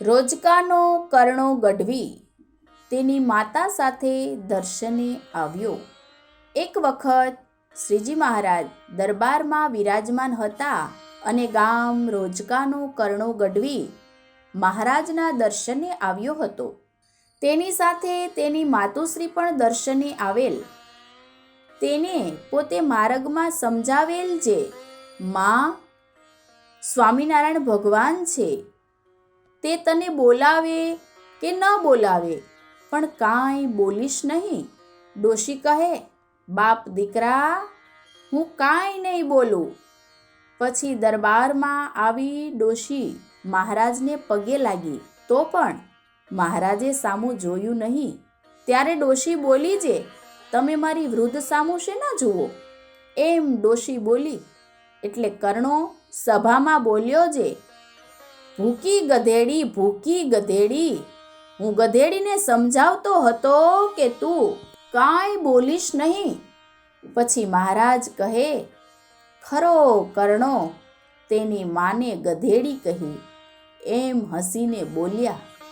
રોજકાનો કર્ણો ગઢવી. તેની માતા સાથે દર્શને આવ્યો. એક વખત શ્રીજી મહારાજ દરબારમાં વિરાજમાન હતા અને ગામ રોજકાનો કર્ણો ગઢવી મહારાજના દર્શને આવ્યો હતો. તેની સાથે તેની માતુશ્રી પણ દર્શને આવેલ. તેને પોતે માર્ગમાં સમજાવેલ જે, મા, સ્વામિનારાયણ ભગવાન છે. તે તને બોલાવે કે ન બોલાવે? પણ કાંઈ બોલીશ નહીં. ડોશી કહે, બાપ દીકરા, હું કાંઈ નહીં બોલું. પછી દરબારમાં આવી ડોશી મહારાજને પગે લાગી. તો પણ મહારાજે સામું જોયું નહીં. ત્યારે ડોશી બોલી જે, તમે મારી વૃદ્ધ સામું છે ના જુઓ? એમ ડોશી બોલી, એટલે કર્ણો સભામાં બોલ્યો જે ભૂકી ગધેડી ભૂકી ગધેડી. હું ગધેડીને સમજાવતો હતો કે તું કાંઈ બોલીશ નહીં. પછી મહારાજ કહે, ખરો કર્ણો, તેની માને ગધેડી કહી, એમ હસીને બોલ્યા.